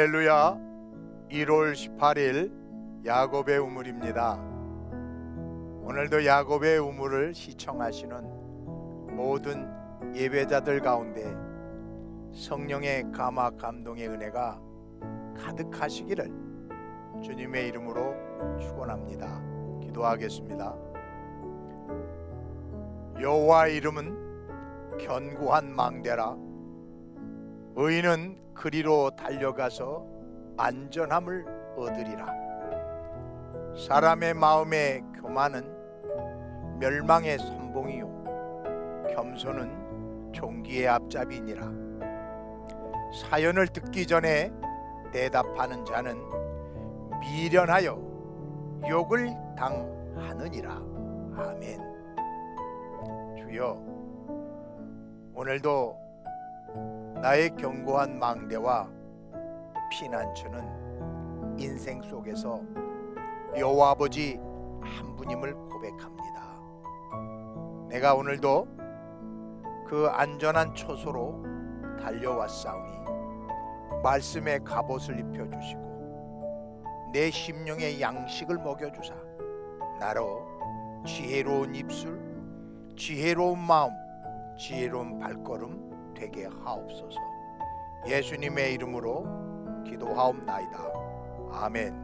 할렐루야 1월 18일 야곱의 우물입니다. 오늘도 야곱의 우물을 시청하시는 모든 예배자들 가운데 성령의 감화 감동의 은혜가 가득하시기를 주님의 이름으로 축원합니다. 기도하겠습니다. 여호와 이름은 견고한 망대라 의인은 그리로 달려가서 안전함을 얻으리라. 사람의 마음의 교만은 멸망의 선봉이요 겸손은 종기의 앞잡이니라. 사연을 듣기 전에 대답하는 자는 미련하여 욕을 당하느니라. 아멘. 주여 오늘도 나의 견고한 망대와 피난처는 인생 속에서 여호와 아버지 한 분임을 고백합니다. 내가 오늘도 그 안전한 초소로 달려왔사오니 말씀의 갑옷을 입혀 주시고 내 심령의 양식을 먹여 주사 나로 지혜로운 입술, 지혜로운 마음, 지혜로운 발걸음 되게 하옵소서. 예수님의 이름으로 기도하옵나이다. 아멘.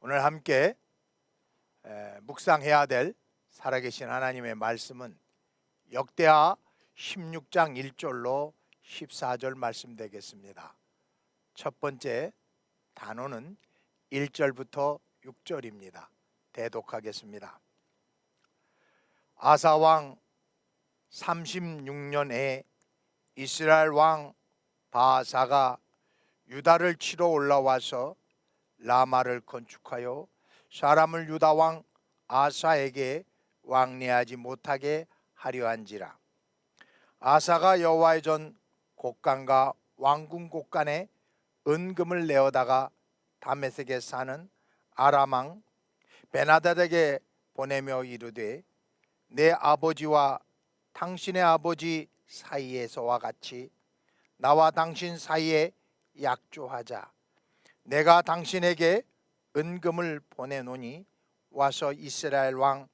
오늘 함께 에, 묵상해야 될 살아계신 하나님의 말씀은 역대하 16장 1절로 14절 말씀 되겠습니다. 첫 번째 단어는 1절부터 6절입니다. 대독하겠습니다. 아사 왕 36년에 이스라엘 왕 바사가 유다를 치러 올라와서 라마를 건축하여 사람을 유다 왕 아사에게 왕래하지 못하게 하려 한지라. 아사가 여호와의 전 곡간과 왕궁 곡간에 은금을 내어다가 다메섹에 사는 아람왕 베나다에게 보내며 이르되 내 아버지와 당신의 아버지 사이에서와 같이 나와 당신 사이에 약조하자. 내가 당신에게 은금을 보내노니 와서 이스라엘 왕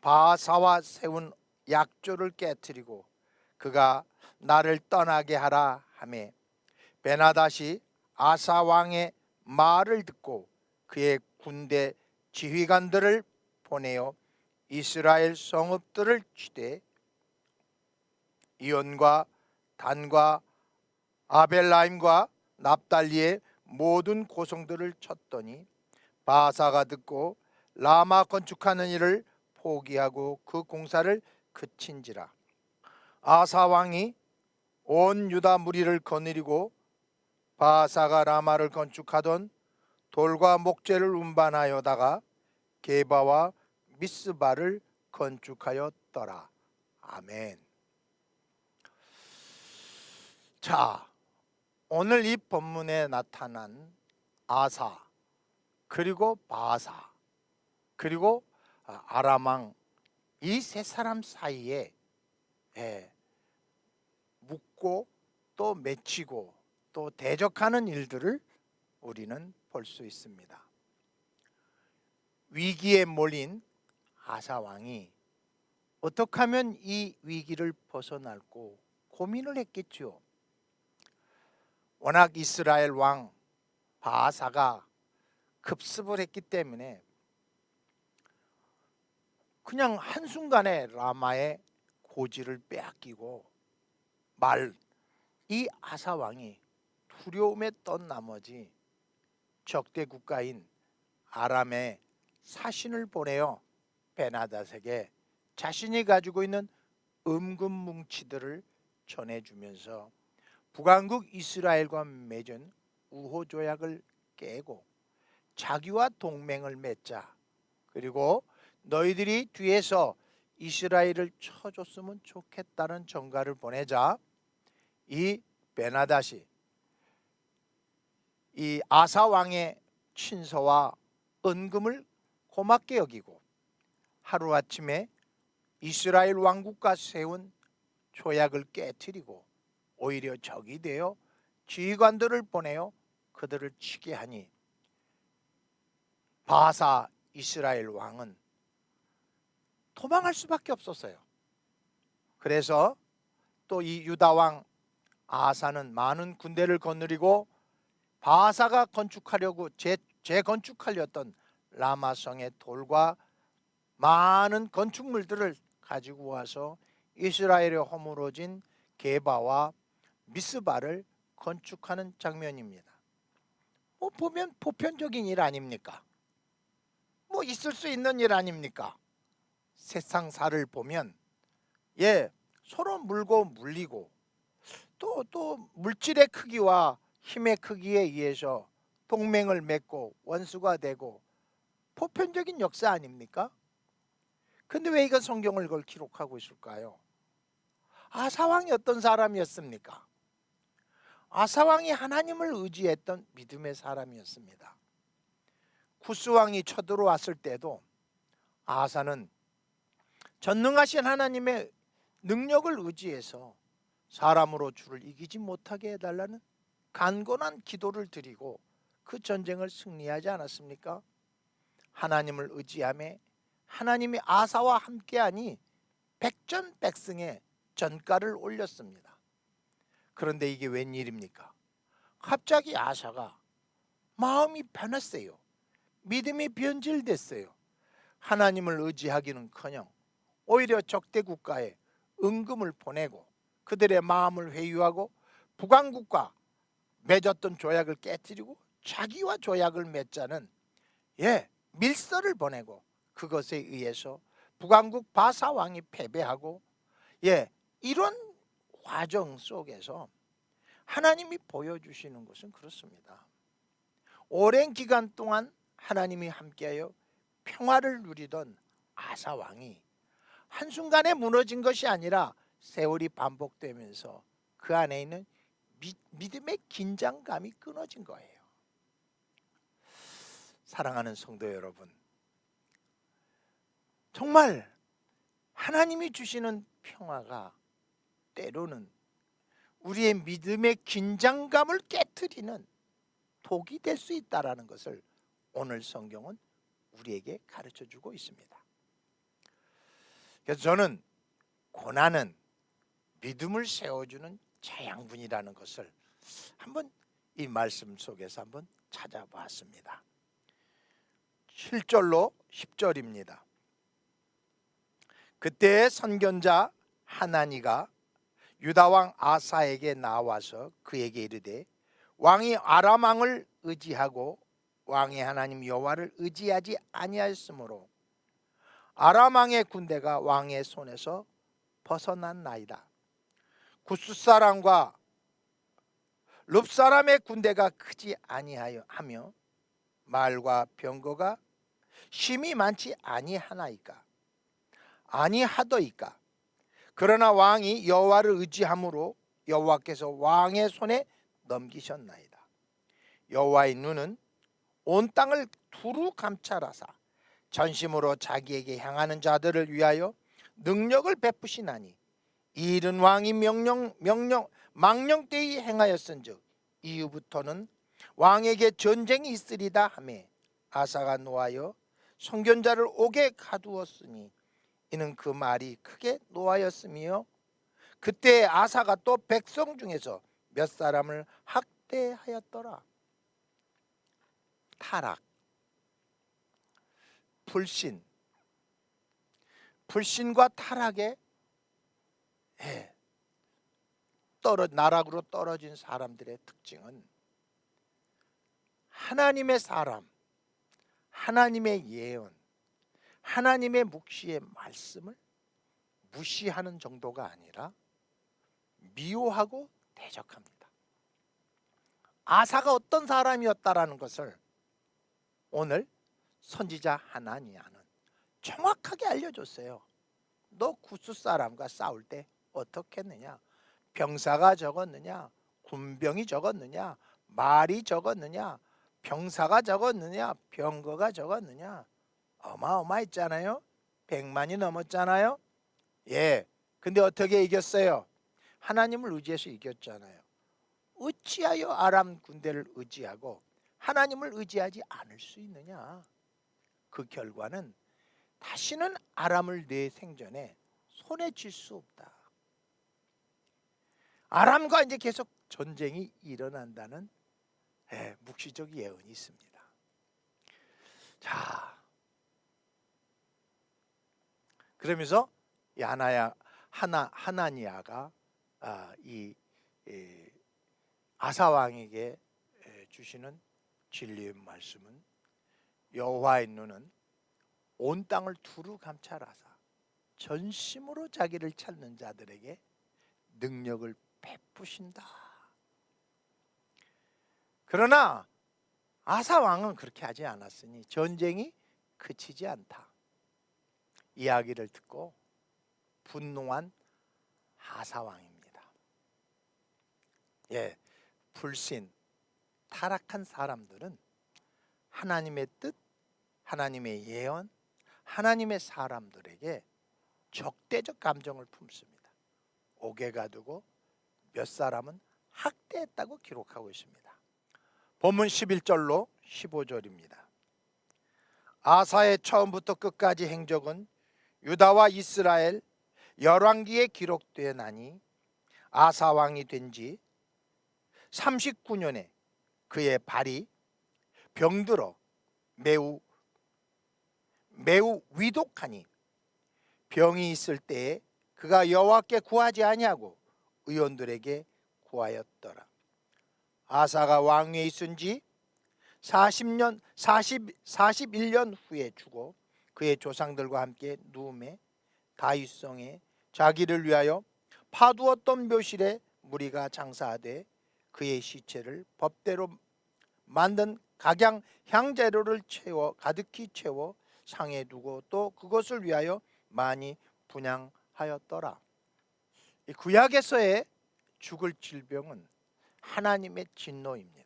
바사와 세운 약조를 깨뜨리고 그가 나를 떠나게 하라 하매 베나다시 아사 왕의 말을 듣고 그의 군대 지휘관들을 보내어 이스라엘 성읍들을 치되 이온과 단과 아벨라임과 납달리의 모든 고성들을 쳤더니 바사가 듣고 라마 건축하는 일을 포기하고 그 공사를 그친지라 아사 왕이 온 유다 무리를 거느리고 바사가 라마를 건축하던 돌과 목재를 운반하여다가 게바와 미스바를 건축하였더라 아멘. 자, 오늘 이 본문에 나타난 아사 그리고 바사 그리고 아, 아람왕 이 세 사람 사이에 예, 묻고 또 맺히고 또 대적하는 일들을 우리는 볼 수 있습니다. 위기에 몰린 아사 왕이 어떻게 하면 이 위기를 벗어날고 고민을 했겠죠. 워낙 이스라엘 왕 바사가 급습을 했기 때문에 그냥 한순간에 라마의 고지를 빼앗기고 말 이 아사 왕이 두려움에 떤 나머지 적대 국가인 아람에 사신을 보내어 베나닷에게 자신이 가지고 있는 음금 뭉치들을 전해주면서 북왕국 이스라엘과 맺은 우호 조약을 깨고 자기와 동맹을 맺자. 그리고 너희들이 뒤에서 이스라엘을 쳐줬으면 좋겠다는 전가를 보내자. 이 베나다시 이 아사 왕의 친서와 은금을 고맙게 여기고 하루 아침에 이스라엘 왕국과 세운 조약을 깨뜨리고 오히려 적이 되어 지휘관들을 보내어 그들을 치게 하니 바사 이스라엘 왕은 도망할 수밖에 없었어요. 그래서 또 이 유다 왕 아사는 많은 군대를 거느리고 바사가 건축하려고 재, 재건축하려던 라마성의 돌과 많은 건축물들을 가지고 와서 이스라엘에 허물어진 게바와 미스바를 건축하는 장면입니다. 뭐 보면 보편적인 일 아닙니까? 뭐 있을 수 있는 일 아닙니까? 세상사를 보면 예 서로 물고 물리고 또 또 물질의 크기와 힘의 크기에 의해서 동맹을 맺고 원수가 되고 보편적인 역사 아닙니까? 근데 왜 이거 성경을 그걸 기록하고 있을까요? 아사왕이 어떤 사람이었습니까? 아사왕이 하나님을 의지했던 믿음의 사람이었습니다. 구스왕이 쳐들어왔을 때도 아사는 전능하신 하나님의 능력을 의지해서 사람으로 주를 이기지 못하게 해달라는 간곤한 기도를 드리고 그 전쟁을 승리하지 않았습니까? 하나님을 의지함에 하나님이 아사와 함께하니 백전백승의 전가를 올렸습니다. 그런데 이게 웬일입니까? 갑자기 아사가 마음이 변했어요. 믿음이 변질됐어요. 하나님을 의지하기는커녕 오히려 적대 국가에 은금을 보내고 그들의 마음을 회유하고 북왕국과 맺었던 조약을 깨뜨리고 자기와 조약을 맺자는 예 밀서를 보내고 그것에 의해서 북왕국 바사 왕이 패배하고 예 이런 과정 속에서 하나님이 보여주시는 것은 그렇습니다. 오랜 기간 동안 하나님이 함께하여 평화를 누리던 아사 왕이 한순간에 무너진 것이 아니라 세월이 반복되면서 그 안에 있는 미, 믿음의 긴장감이 끊어진 거예요. 사랑하는 성도 여러분, 정말 하나님이 주시는 평화가 때로는 우리의 믿음의 긴장감을 깨뜨리는 독이 될 수 있다라는 것을 오늘 성경은 우리에게 가르쳐 주고 있습니다. 그래서 저는 고난은 믿음을 세워주는 재앙분이라는 것을 한번 이 말씀 속에서 한번 찾아봤습니다. 7절로 10절입니다. 그때 선견자 하나니가 유다 왕 아사에게 나와서 그에게 이르되 왕이 아람 왕을 의지하고 왕의 하나님 여호와를 의지하지 아니하였으므로 아람 왕의 군대가 왕의 손에서 벗어난 나이다. 구스 사람과 룹 사람의 군대가 크지 아니하여 하며 말과 병거가 심이 많지 아니하나이까 아니하더이까 그러나 왕이 여호와를 의지함으로 여호와께서 왕의 손에 넘기셨나이다. 여호와의 눈은 온 땅을 두루 감찰하사 전심으로 자기에게 향하는 자들을 위하여 능력을 베푸시나니 이 일은 왕이 명령 명령 망령되이 행하였은즉 이후부터는 왕에게 전쟁이 있으리다 하매 아사가 노하여 성견자를 옥에 가두었으니 이는 그 말이 크게 노하였으며 그때 아사가 또 백성 중에서 몇 사람을 학대하였더라. 타락 불신 불신과 타락에 예, 떨어 나락으로 떨어진 사람들의 특징은 하나님의 사람, 하나님의 예언, 하나님의 묵시의 말씀을 무시하는 정도가 아니라 미워하고 대적합니다. 아사가 어떤 사람이었다라는 것을 오늘 선지자 하나니아는 정확하게 알려줬어요. 너 구스 사람과 싸울 때 어떻게 했느냐? 병사가 적었느냐? 군병이 적었느냐? 말이 적었느냐? 병사가 적었느냐? 병거가 적었느냐? 어마어마했잖아요. 백만이 넘었잖아요. 예. 근데 어떻게 이겼어요? 하나님을 의지해서 이겼잖아요. 어찌하여 아람 군대를 의지하고 하나님을 의지하지 않을 수 있느냐? 그 결과는 다시는 아람을 내 생전에 손에 쥘 수 없다. 아람과 이제 계속 전쟁이 일어난다는 예, 묵시적 예언이 있습니다. 자, 그러면서 이 하나야 하나 하나니아가 아, 이, 이 아사 왕에게 에, 주시는 진리의 말씀은 여호와의 눈은 온 땅을 두루 감찰하사 전심으로 자기를 찾는 자들에게 능력을 베푸신다. 그러나 아사 왕은 그렇게 하지 않았으니 전쟁이 그치지 않다. 이야기를 듣고 분노한 아사 왕입니다. 예, 불신, 타락한 사람들은 하나님의 뜻, 하나님의 예언, 하나님의 사람들에게 적대적 감정을 품습니다. 옥에 가두고 몇 사람은 학대했다고 기록하고 있습니다. 본문 11절로 15절입니다. 아사의 처음부터 끝까지 행적은 유다와 이스라엘 열왕기에 기록되나니 아사 왕이 된 지 39년에 그의 발이 병들어 매우 매우 위독하니 병이 있을 때에 그가 여호와께 구하지 아니하고 의원들에게 구하였더라. 아사가 왕위에 있은 지 40년 40 41년 후에 죽어 그의 조상들과 함께 누움에 다윗성에 자기를 위하여 파두었던 묘실에 무리가 장사하되 그의 시체를 법대로 만든 각양 향재료를 채워 가득히 채워 상에 두고 또 그것을 위하여 많이 분양하였더라. 이 구약에서의 죽을 질병은 하나님의 진노입니다.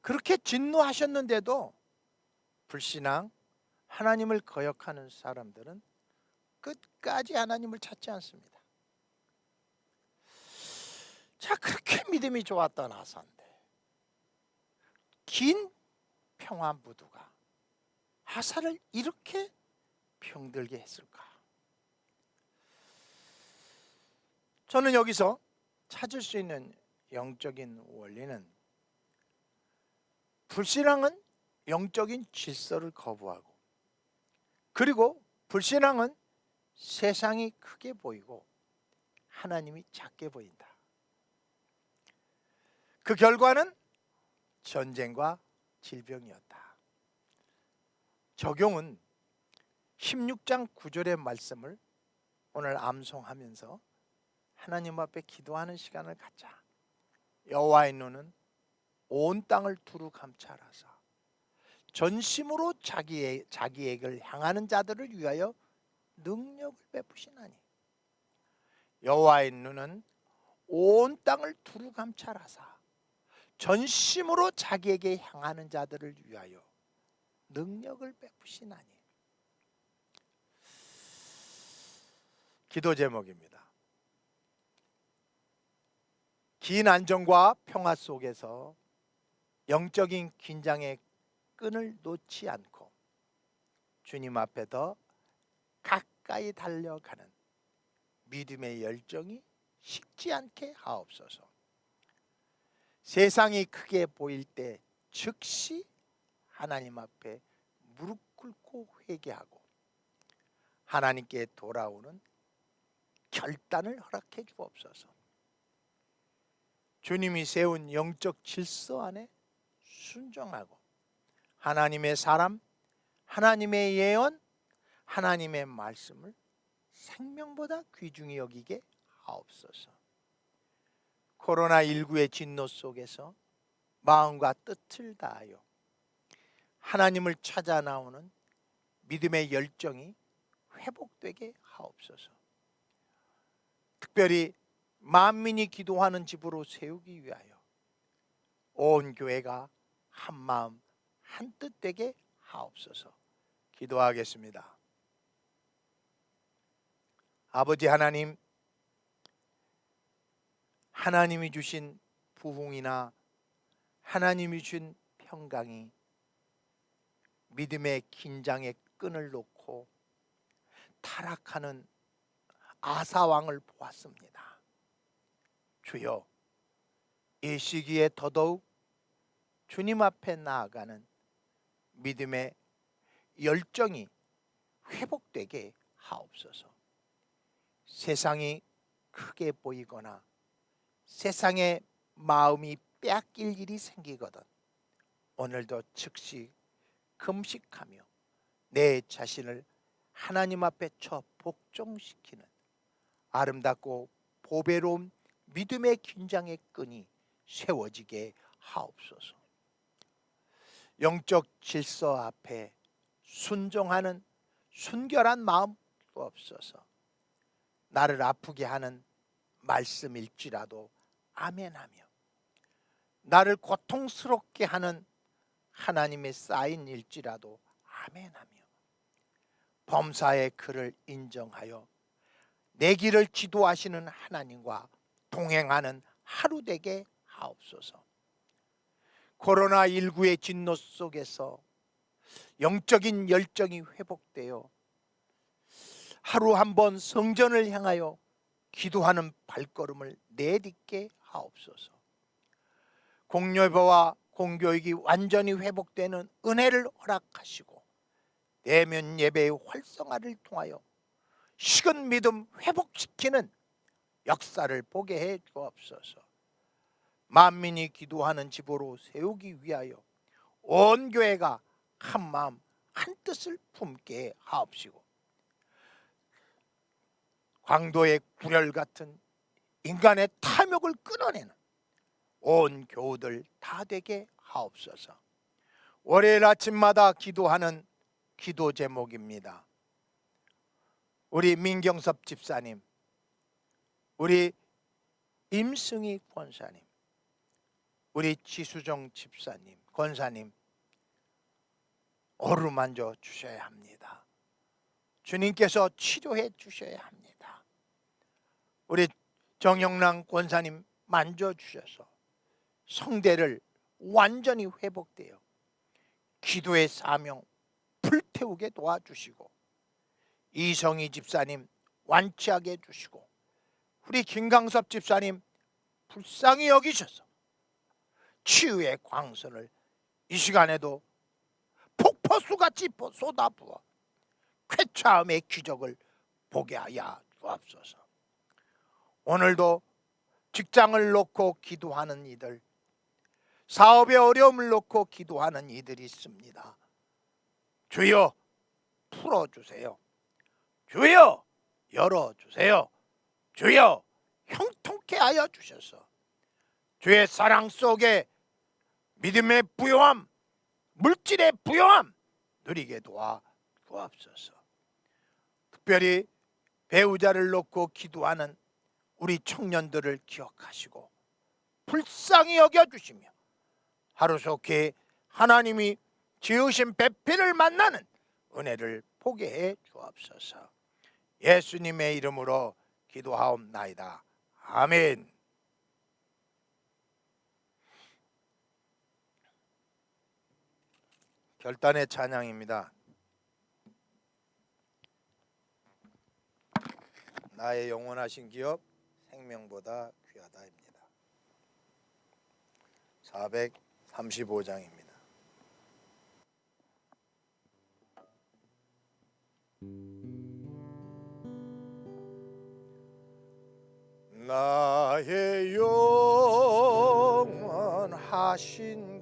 그렇게 진노하셨는데도 불신앙, 하나님을 거역하는 사람들은 끝까지 하나님을 찾지 않습니다. 자, 그렇게 믿음이 좋았던 아사인데 긴 평화 무도가 아사를 이렇게 병들게 했을까? 저는 여기서 찾을 수 있는 영적인 원리는 불신앙은 영적인 질서를 거부하고 그리고 불신앙은 세상이 크게 보이고 하나님이 작게 보인다. 그 결과는 전쟁과 질병이었다. 적용은 16장 9절의 말씀을 오늘 암송하면서 하나님 앞에 기도하는 시간을 갖자. 여호와의 눈은 온 땅을 두루 감찰하사 전심으로 자기의 자기에게 향하는 자들을 위하여 능력을 베푸시나니 여호와의 눈은 온 땅을 두루 감찰하사 전심으로 자기에게 향하는 자들을 위하여 능력을 베푸시나니 기도 제목입니다. 긴 안정과 평화 속에서 영적인 긴장의 끈을 놓지 않고 주님 앞에 더 가까이 달려가는 믿음의 열정이 식지 않게 하옵소서. 세상이 크게 보일 때 즉시 하나님 앞에 무릎 꿇고 회개하고 하나님께 돌아오는 결단을 허락해 주옵소서. 주님이 세운 영적 질서 안에 순종하고 하나님의 사람, 하나님의 예언, 하나님의 말씀을 생명보다 귀중히 여기게 하옵소서. 코로나19의 진노 속에서 마음과 뜻을 다하여 하나님을 찾아 나오는 믿음의 열정이 회복되게 하옵소서. 특별히 만민이 기도하는 집으로 세우기 위하여 온 교회가 한 마음 한 뜻 되게 하옵소서. 기도하겠습니다. 아버지 하나님 하나님이 주신 부흥이나 하나님이 준 평강이 믿음의 긴장의 끈을 놓고 타락하는 아사 왕을 보았습니다. 주여, 이 시기에 더더욱 주님 앞에 나아가는 믿음의 열정이 회복되게 하옵소서. 세상이 크게 보이거나 세상의 마음이 빼앗길 일이 생기거든 오늘도 즉시 금식하며 내 자신을 하나님 앞에 처 복종시키는 아름답고 보배로운 믿음의 긴장의 끈이 세워지게 하옵소서. 영적 질서 앞에 순종하는 순결한 마음 없어서 나를 아프게 하는 말씀일지라도 아멘하며 나를 고통스럽게 하는 하나님의 사인일지라도 아멘하며 범사의 그를 인정하여 내 길을 지도하시는 하나님과 동행하는 하루 되게 하옵소서. 코로나19의 진노 속에서 영적인 열정이 회복되어 하루 한 번 성전을 향하여 기도하는 발걸음을 내딛게 하옵소서. 공예배와 공교육이 완전히 회복되는 은혜를 허락하시고 내면 예배의 활성화를 통하여 식은 믿음 회복시키는 역사를 보게 해 주옵소서. 만민이 기도하는 집으로 세우기 위하여 온 교회가 한 마음 한 뜻을 품게 하옵시고 광도의 구렬 같은 인간의 탐욕을 끊어내는 온 교우들 다 되게 하옵소서. 월요일 아침마다 기도하는 기도 제목입니다. 우리 민경섭 집사님, 우리 임승희 권사님, 우리 지수정 집사님, 권사님 어루만져 주셔야 합니다. 주님께서 치료해 주셔야 합니다. 우리 정영랑 권사님 만져 주셔서 성대를 완전히 회복되어 기도의 사명 불태우게 도와주시고 이성희 집사님 완치하게 해주시고 우리 김강섭 집사님 불쌍히 여기셔서 치유의 광선을 이 시간에도 폭포수같이 쏟아부어 쾌차함의 기적을 보게 하여 주옵소서. 오늘도 직장을 놓고 기도하는 이들 사업의 어려움을 놓고 기도하는 이들이 있습니다. 주여 풀어주세요. 주여 열어주세요. 주여 형통케 하여 주셔서 주의 사랑 속에 믿음의 부요함 물질의 부요함 누리게 도와 주옵소서. 특별히 배우자를 놓고 기도하는 우리 청년들을 기억하시고 불쌍히 여겨 주시며 하루속히 하나님이 지으신 배필을 만나는 은혜를 보게 해 주옵소서. 예수님의 이름으로 기도하옵나이다. 아멘 결단의 찬양입니다. 나의 영원하신 기업 생명보다 귀하다입니다. 435장입니다. 나의 영원하신 기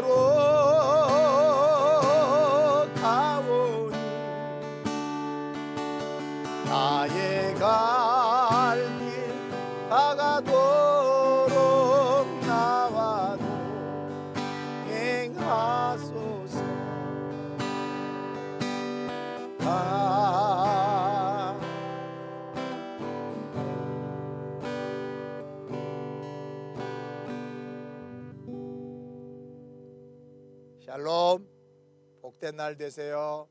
주 되세요.